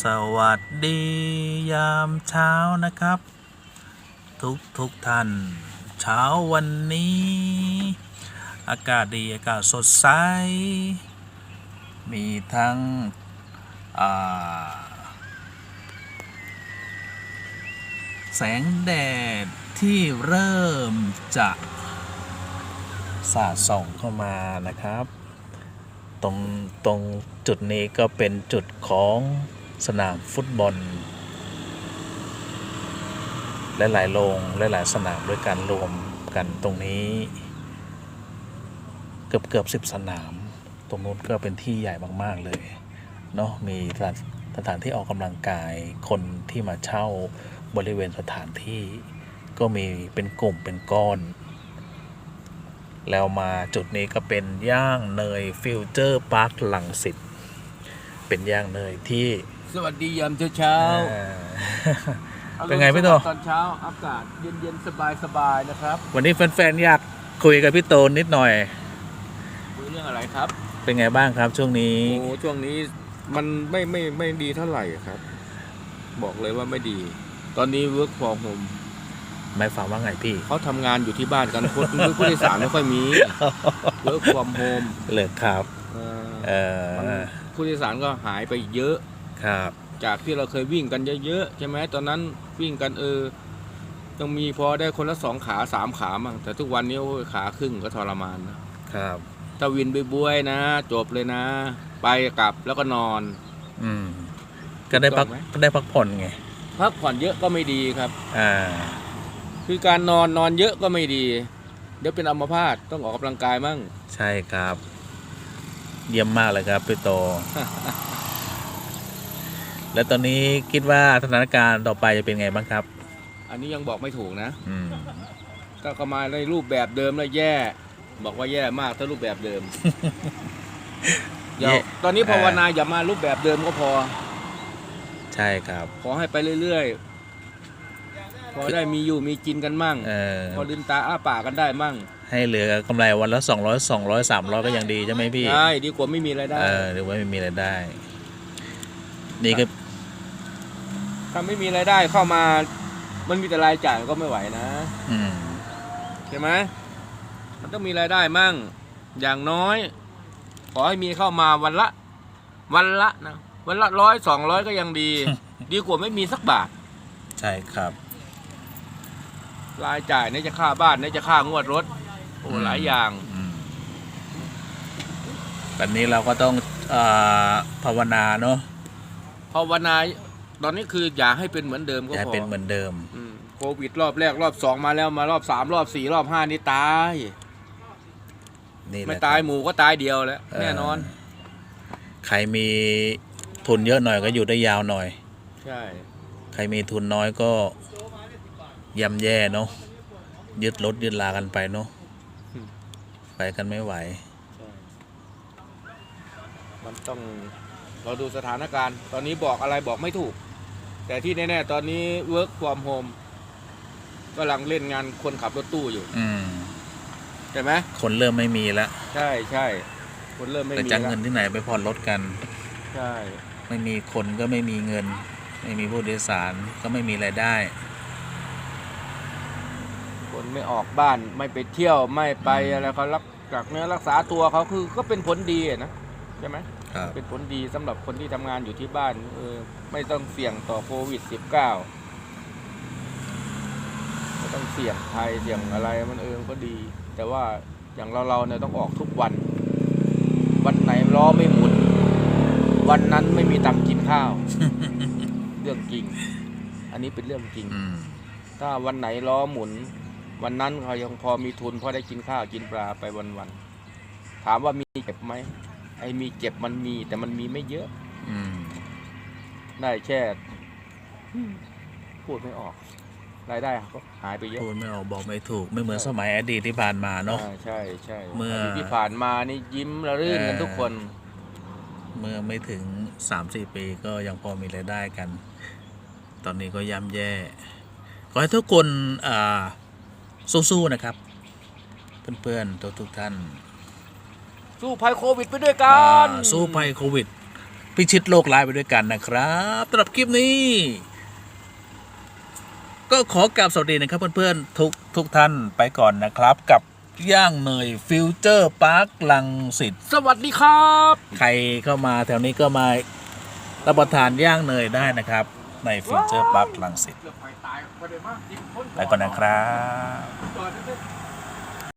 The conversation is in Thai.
สวัสดียามเช้านะครับ ทุกทุกท่าน เช้าวันนี้ อากาศดีอากาศสดใส มีทั้งแสงแดดที่เริ่มจะสาดส่องเข้ามานะครับ ตรงตรงจุดนี้ก็เป็นจุดของ สนามฟุตบอล และหลายโรงและหลายสนามด้วยกันรวมกันตรงนี้ เกือบเกือบสิบสนาม ตรงนู้นก็เป็นที่ใหญ่มาก ๆ เลยเนาะมีสถานสถานที่ออกกำลังกายคนที่มาเช่าบริเวณสถานที่ก็มีเป็นกลุ่มเป็นก้อน แล้วมาจุดนี้ก็เป็นย่างเนยฟิวเจอร์พาร์คลังสิต เป็นย่างเนยที่สวัสดียามเช้าอ่า ๆเป็นไงพี่โตตอนเช้าอากาศเย็นๆสบายๆนะครับวันนี้แฟนๆอยากคุยกับพี่โตนิดหน่อย คุยเรื่องอะไรครับเป็นไงบ้างครับช่วงนี้ โอ้ช่วงนี้มันไม่ไม่ไม่ดีเท่าไหร่ครับ บอกเลยว่าไม่ดี ตอนนี้ work from home ไม่ฟังว่าไงพี่ เขาทำงานอยู่ที่บ้านกันคนผู้โดยสารไม่ค่อยมี work from home เลิกครับ เออเอมันอ ผู้โดยสารก็หายไปเยอะ ครับ จากที่เราเคยวิ่งกันเยอะๆใช่ไหมตอนนั้นวิ่งกันเออต้องมีพอได้คนละสองขาสามขามั่งแต่ทุกวันนี้โอ้ยขาครึ่งก็ทรมานนะครับถ้าวินบวยๆนะ จบเลยนะ ไปกลับแล้วก็นอน อืม ก็ได้พักถูกต้องไหม ก็ได้พักผ่อนไง พักผ่อนเยอะก็ไม่ดีครับ อ่า คือการนอนนอนเยอะก็ไม่ดี เดี๋ยวเป็นอัมพาตต้องออกกำลังกายมั่ง ใช่ครับ เยี่ยมมากเลยครับพี่โต แล้วตอนนี้คิดว่าสถานการณ์ต่อไปจะเป็นไงบ้างครับ อันนี้ยังบอกไม่ถูกนะ อืม ก็เข้ามาในรูปแบบเดิมแล้วแย่ บอกว่าแย่มากถ้ารูปแบบเดิมเดี๋ยวตอนนี้ภาวนาอย่ามารูปแบบเดิมก็พอ ใช่ครับ ขอให้ไปเรื่อยๆ พอได้มีอยู่มีกินกันมั่งเออพอลืมตาอ้าปากกันได้มั่ง ให้เหลือกำไรวันละสองร้อยสองร้อยสามร้อยก็ยังดีใช่ไหมพี่ใช่ดีกว่าไม่มีรายได้เออหรือว่าไม่มีรายได้ นี่ก็ถ้าไม่มีรายได้เข้ามา มันมีแต่รายจ่ายก็ไม่ไหวนะอืมใช่ไหมมันต้องมีรายได้มั่ง อย่างน้อย ขอให้มีเข้ามาวันละ วันละนะวันละร้อยสองร้อยก็ยังดี ดีกว่าไม่มีสักบาท ใช่ครับ รายจ่ายไหนจะค่าบ้านไหนจะค่างวดรถ โอ้อืมหลายอย่างอืมแบบนี้เราก็ต้องเอ่อภาวนาเนาะภาวนาตอนนี้คืออย่าให้เป็นเหมือนเดิมก็อย่าพอเป็นเหมือนเดิม อืมโควิดรอบแรกรอบสองมาแล้วมารอบสามรอบสี่รอบห้านี่ตาย นี่แหละไม่ตายครับหมูก็ตายเดียวแล้วเออแน่นอน ใครมีทุนเยอะหน่อยก็อยู่ได้ยาวหน่อย ใช่ ใครมีทุนน้อยก็ ย่ำแย่เนาะยึดรถยึดลากันไปเนาะไปกันไม่ไหวใช่มันต้องเราดูสถานการณ์ ตอนนี้บอกอะไรบอกไม่ถูก แต่ที่แน่ๆ ตอนนี้ work from home กำลังเล่นงานคนขับรถตู้อยู่อืมใช่ไหมคนเริ่มไม่มีแล้วใช่ใช่คนเริ่มไม่แต่มีจะแล้วเงินที่ไหนไปผ่อนรถกัน ใช่ ไม่มีคนก็ไม่มีเงิน ไม่มีผู้โดยสารก็ไม่มีรายได้ คนไม่ออกบ้านไม่ไปเที่ยวไม่ไปอืมอะไรเขารักกักเนื้อรักษาตัวเขาคือก็เป็นผลดีอะนะใช่ไหมครับเป็นผลดีสำหรับคนที่ทำงานอยู่ที่บ้านเออไม่ต้องเสี่ยงต่อโควิด -19 ไม่ต้องเสี่ยงภัยเสี่ยงอะไรมันเออก็ดี แต่ว่าอย่างเราเราๆเนี่ยต้องออกทุกวัน วันไหนล้อไม่หมุน วันนั้นไม่มีตังค์กินข้าว เรื่องจริง อันนี้เป็นเรื่องจริงอืมถ้าวันไหนล้อหมุน วันนั้นเขายังพอมีทุนพอได้กินข้าวกินปลาไปวันๆถามว่ามีเจ็บไหมไอ้มีเจ็บมันมี แต่มันมีไม่เยอะ อืม ได้แค่พูดไม่ออกรายได้ก็หายไปเยอะพูดไม่ออกบอกไม่ถูกไม่เหมือนสมัยอดีตที่ผ่านมาเนาะอ่าใช่ใช่เมื่อดีตที่ผ่านมานี่ยิ้มระรื่นกันเออทุกคน เมื่อไม่ถึงสามสี่ปีก็ยังพอมีรายได้กัน ตอนนี้ก็ย่ำแย่ ขอให้ทุกคนอ่า สู้ๆนะครับ เพื่อนๆทุกทุกๆท่านสู้ภัยโควิดไปด้วยกัอ่านสู้ภัยโควิด พิชิตโลกร้ายไปด้วยกันนะครับสำหรับคลิปนี้ ก็ขอกราบสวัสดีนะครับเพื่อนๆทุกทุกท่านไปก่อนนะครับ กับย่างเนยฟิวเจอร์พาร์คลังสิตสวัสดีครับ ใครเข้ามาแถวนี้ก็มารับประทานย่างเนยได้นะครับ ในฟิวเจอร์พาร์คลังสิตเกือบไปตายพอดีมากจริงไปก่อนนะครับ